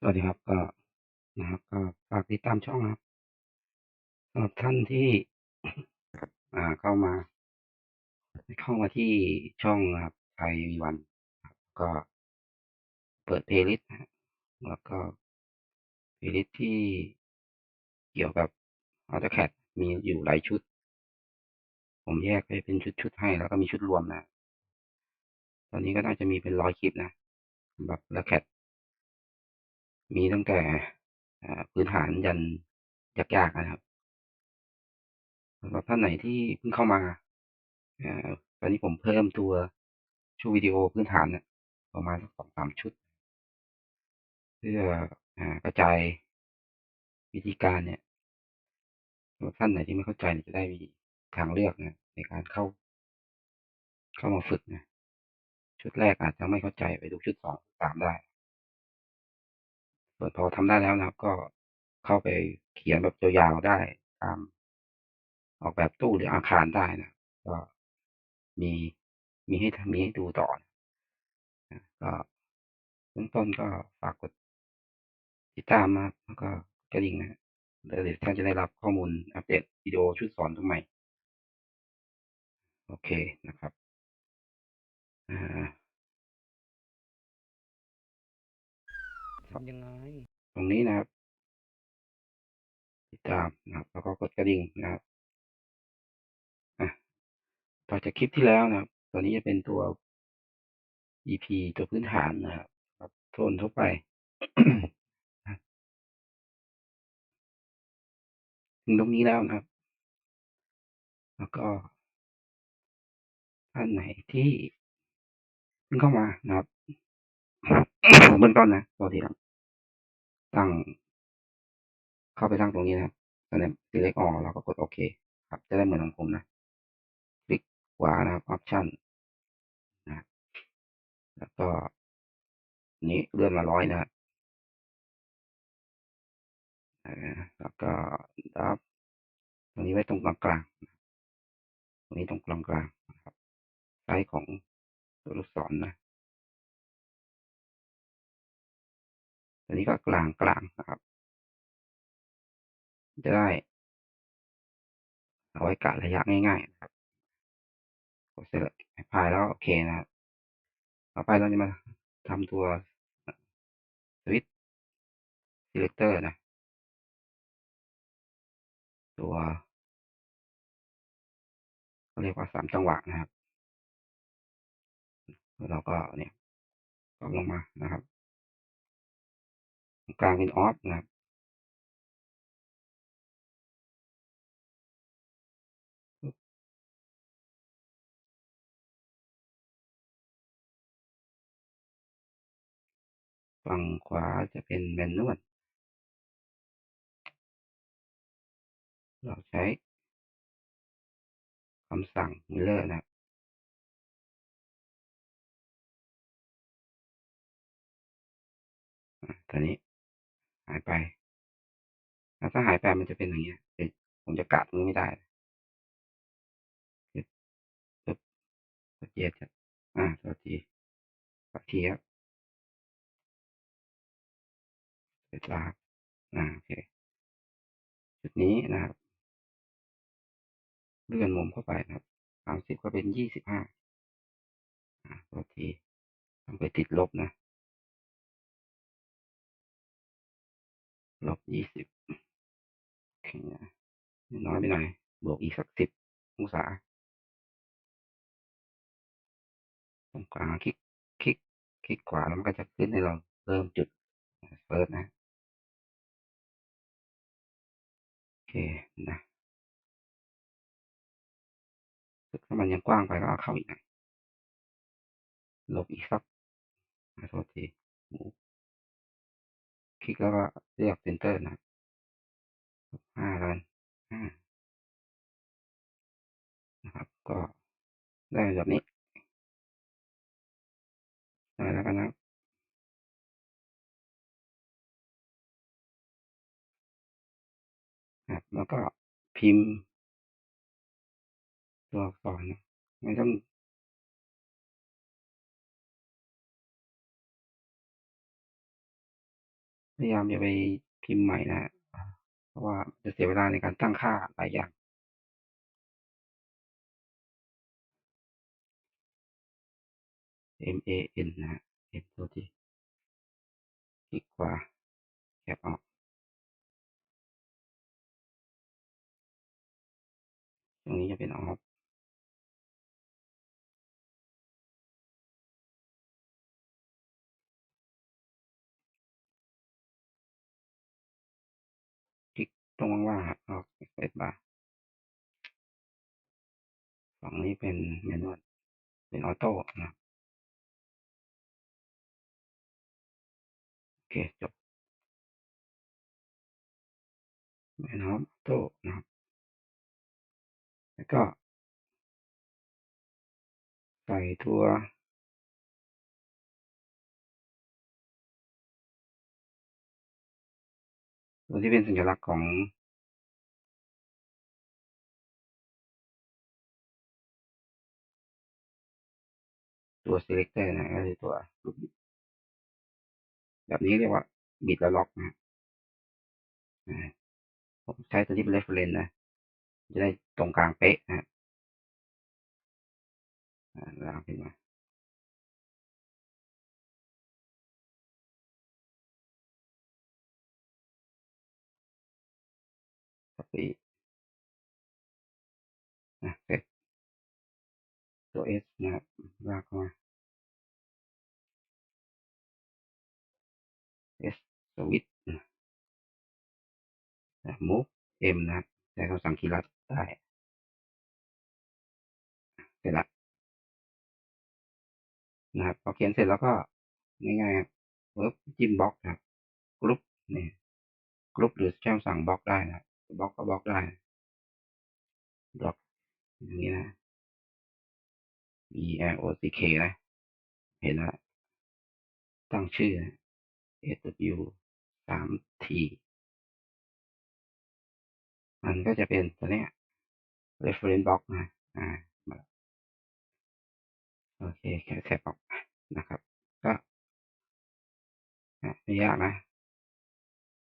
สวัสดีครับก็นะครับก็ฝากติดตามช่องนะครับสำหรับท่านที่ อ่าเข้ามา เข้ามาที่ช่องนะครับไทยวีวันครับก็เปิดเพลย์ลิสต์นะแล้วก็เพลย์ลิสต์ที่เกี่ยวกับ AutoCAD มีอยู่หลายชุด ผมแยกให้เป็นชุดๆให้ แล้วก็มีชุดรวมนะ ตอนนี้ก็น่าจะมีเป็นร้อยคลิปนะสำหรับ AutoCAD มีตั้งแต่อ่าพื้นฐานยันยากๆนะครับสำหรับท่านไหนที่เพิ่งเข้ามาอ่าตอนนี้ผมเพิ่มตัวช่ววิดีโอพื้นฐานนี่ยประมาณสักสองสามชุด เพื่ออกระจายวิธีการเนี่ยสำหรับท่านไหนที่ไม่เข้าใจจะได้มีทางเลือกนะในการเข้า เข้ามาฝึกนะชุดแรกอาจจะไม่เข้าใจไปดูชุดสองสามได้ ส่วนพอทำได้แล้วนะครับ ก็เข้าไปเขียนแบบยาวๆได้ตาม ออกแบบตู้หรืออาคารได้นะ ก็มีมีให้ทำมีให้ดูต่อนะก็เบื้องต้นก็ฝากกดติดตามนะแล้วก็กระดิ่งนะแล้วเดี๋ยวท่านจะได้รับข้อมูลอัปเดตวิดีโอชุดสอนตัวใหม่ โอเคนะครับ อ่าำยังไง ตรงนี้นะครับติดตามนะครับแล้วก็กดกระดิ่งนะครับอะต่อจากคลิปที่แล้วนะครับ ตัวนี้จะเป็นตัว EP ตัวพื้นฐานนะครับครับโทนทั่วไปถึงตรงนี้แล้วนะครับ แล้วก็ท่านไหนที่เพิ่งเข้ามานะครับเบื้องต้นนะตัวที่ครับ ตั้ง เข้าไปตั้งตรงนี้นะครับตอนนี้ select all เราก็กดโอเค ครับ จะได้เหมือนของผมนะ คลิกขวานะครับ option นะแล้วก็นี้เลื่อนมาร้อยนะแล้วก็ดับตรงนี้ไว้ตรงกลางกลางๆตรงนี้ตรงกลางกลางๆนะครับไซส์ของตัวลูกศรนะ ตัวนี้ก็กลางกลางนะครับ จะได้เอาไว้กะระยะง่ายๆนะครับกดเสร็จแล้วพายแล้วโอเคนะครับต่อไปเราจะมาทำตัวสวิตช์ selector นะ ตัวเรียกว่าสามจังหวะนะครับ แล้วเราก็เนี่ยกดลงมานะครับ กลางเป็นออฟนะครับฝั่งขวาจะเป็นแมนนวลเราใช้คำสั่ง Miller นะครับอะตอนนี้ หายไปถ้าหายไปมันจะเป็นอย่างเงี้ยผมจะกะตรงนี้ไม่ได้ปึ๊บปึ๊บกเย็ดครับ อ่าตัวทีปักทีครับเสร็จแล้วครับอ่าโอเค จุดนี้นะครับ เลื่อนมุมเข้าไปนะครับสามสิบก็เป็นยี่สิบห้าอ่าตัวทีทำไปติดลบนะ ลบยี่สิบโอเคน้อยไปหน่อย บวกอีกสักสิบองศาตรงกลางคลิกคลิกคลิกขวาแล้วมันก็จะขึ้นให้เราเริ่มจุดเฟิร์สนะ โอเคนะถ้ามันยังกว้างไปก็เอาเข้าอีกหน่อยลบอีกสักโทษทีคลิกแล้วก็ เลือกเซนเตอร์นะห้าล้วกันห้านะครับ ก็ได้แบบนี้ได้แล้วกันนะครับแล้วก็พิมพ์ตัวอักษรนะไม่ต้อง พยายามอย่าไปพิมพ์ใหม่นะเพราะว่าจะเสียเวลาในการตั้งค่าหลายอย่าง M A N นะฮะ M ตัวที่คลิกขวาแคปออกตรงนี้จะเป็นออฟ ตรงว่างๆครับออกเปิดบาร์ฝั่งนี้เป็นเมนูเป็นออโต้นะโอเคจบเมนออโต้นะครับแล้วก็ใส่ตัว ตัวที่เป็นสัญลักษณ์ของตัว selector นะก็คือตัวลูกบิดแบบนี้เรียกว่าบิดแล้วล็อกนะผมใช้ตัวที่เป็น reference นะ จะได้ตรงกลางเป๊ะนะลากขึ้นมา copy นะเสร็จตัว S นะครับลากเข้ามา S switch นะ move M นะครับใช้คำสั่งคีย์ลัดได้เสร็จแล้วนะครับพอเขียนเสร็จแล้วก็ง่ายๆครับเวิร์บจิ้มบล็อกครับกรุ๊ปนี่กรุ๊ปหรือใช้คำสั่งบล็อกได้นะ บล็อกก็บล็อกได้บล็อกอย่างนี้นะ B L O C K นะ เห็นล้วตั้งชื่อ S W สาม T มันก็จะเป็นตัวเนี้ย reference box นะ อ่า โอเค แค่แคปออกนะครับ ก็ไม่ยากนะ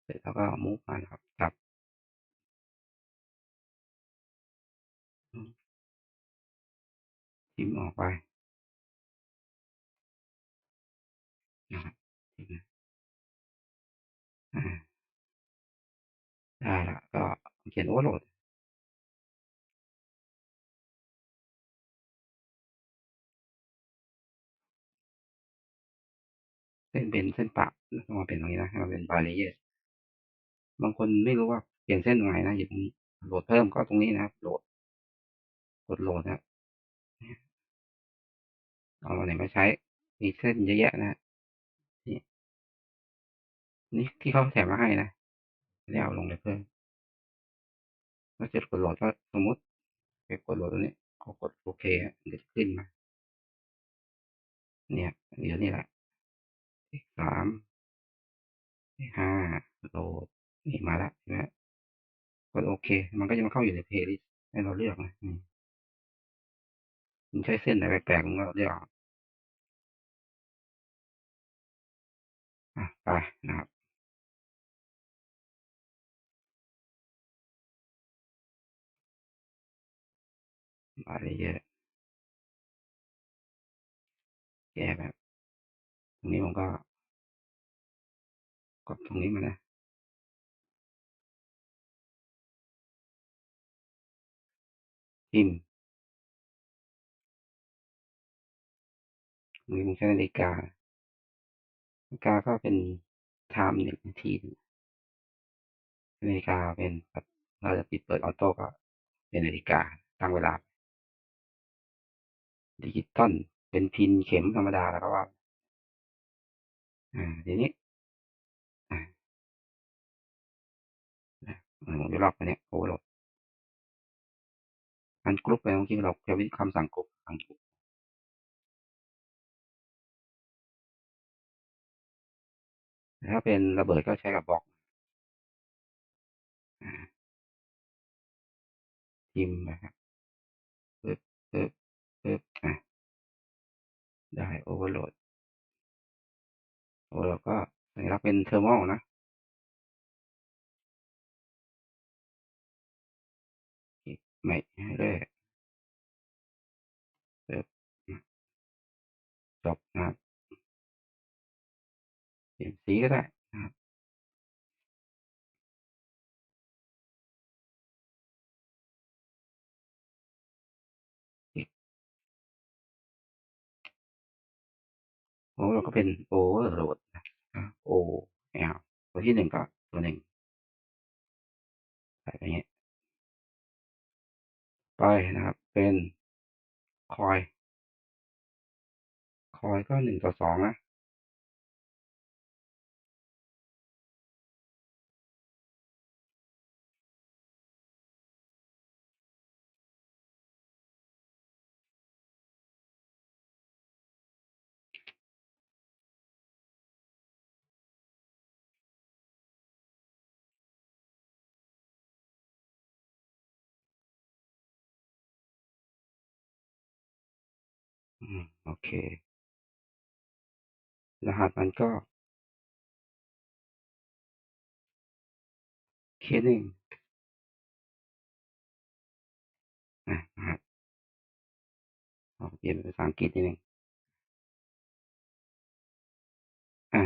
เสร็จแล้วก็มุกมาครับจับ ทิมออกไปนะครับได้ละก็เขียนโอเวอร์โหลดเส้นเป็นเส้นปะมาเป็นตรงนี้นะให้มันเป็นบารีเอสบางคนไม่รู้ว่าเปลี่ยนเส้นตรงไหนนะอยู่ตรงนี้โหลดเพิ่มก็ตรงนี้นะครับโหลดกดโหลดนะ เอามาไหนมาใช้ มีเส้นเยอะแยะนะนี่นี่ที่เขาแถมมาให้นะไม่ได้เอาลงเลยเพิ่มถ้าจะกดโหลดก็สมมติไปกดโหลดตัวนี้เขากดโอเคมันจะขึ้นมา เนี่ยเดี๋ยวนี่แหละสามห้าโหลดนี่มาแล้วใช่ไหมกดโอเค มันก็จะมาเข้าอยู่ในเพลย์ลิสต์ให้เราเลือกนะนี่มันใช้เส้นไหนแปลกๆมันก็เลือก อะไปนะครับมาได้เยอะแก้แบบตรงนี้ผมก็กดตรงนี้มานะพิมพ์ตรงนี้ผมใช้นาฬิกานาฬิกาก็เป็นไทม์หนึ่งนาทีนาฬิกาเป็นเราจะปิดเปิดออโต้ก็เป็นนาฬิกาตั้งเวลา ดิจิตอลเป็นพินเข็มธรรมดาแล้วก็ว่าอ่าทีนี้อ่าผมจะลอกไปเนี้ยโอ้โหลดอันกรุ๊ปไปเมื่อกี้เราใช้วิธีคำสั่งกรุ๊ปสั่งกรุ๊ป ถ้าเป็นระเบิดก็ใช้กับบล็อกพิมนะครับปึ๊บปึ๊บปึ๊บอะได้โอเวอร์โหลดโอเวอร์ก็สัญลักษณ์เป็นเทอร์มอลนะไม่ให้ได้ปึ๊บจบนะครับ เปลี่ยนสีก็ได้นะครับโอ้เราก็เป็นโอเวอร์โหลดโอเอลตัวที่หนึ่งก็ตัวหนึ่งใส่ไปอย่างนี้ไปนะครับ เป็นคอย คอยก็หนึ่งต่อสองนะ โอเค รหัสมันก็ เคหนึ่งนะครับเอาเปลี่ยนเป็นภาษาอังกฤษนิดนึงอ่า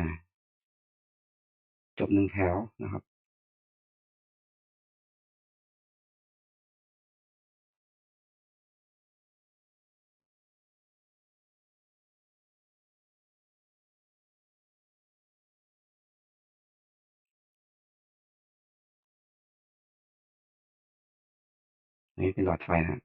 จบหนึ่งแถวนะครับ นี่เป็นหลอดไฟนะ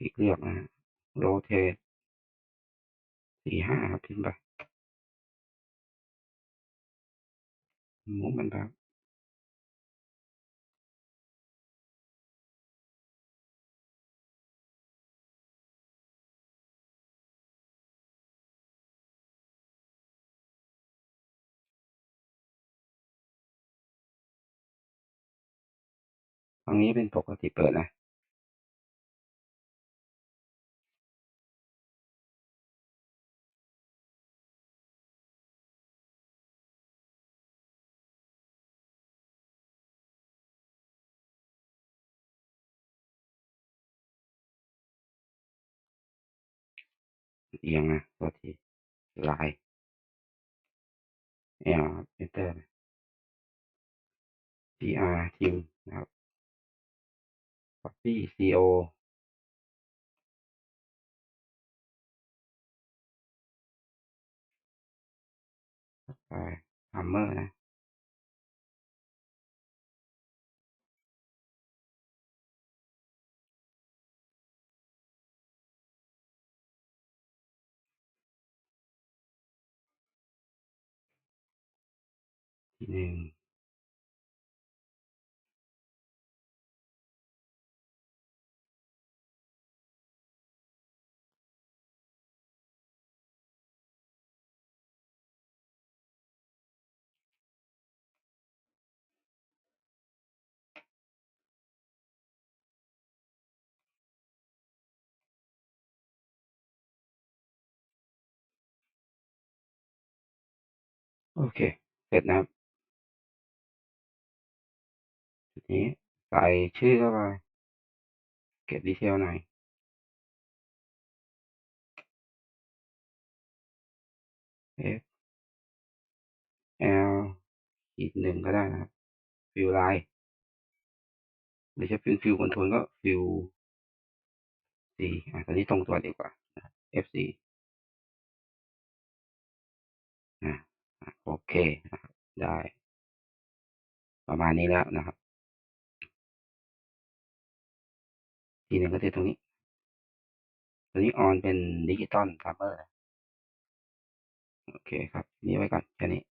อีกเลือกนะโรเทตสี่ห้าครับขึ้นไปหมุนมันครับ ตรงนี้เป็นปกติเปิดนะเอียงนะตัวทีลายเอลเอนเตอร์ PR ทิมนะครับ อปปี้ซีโอไปฮัมเมอร์นะหนึ่ง โอเค เสร็จนะครับจุดนี้ใส่ชื่อเข้าไป เก็บดีเทลหน่อยเอฟแอลอีกหนึ่งก็ได้นะครับ ฟิวไลน์หรือใช้ป็นฟิวคอนโทรลก็ฟิวสี่อันนี้ตรงตัวดีกว่า F4 โอเคได้ ประมาณนี้แล้วนะครับ ทีนึ่งก็จะตรงนี้ ตัวนี้ออนเป็นดิจิตอลทัมเมอร์โอเคครับ นี่ไว้ก่อนแค่นี้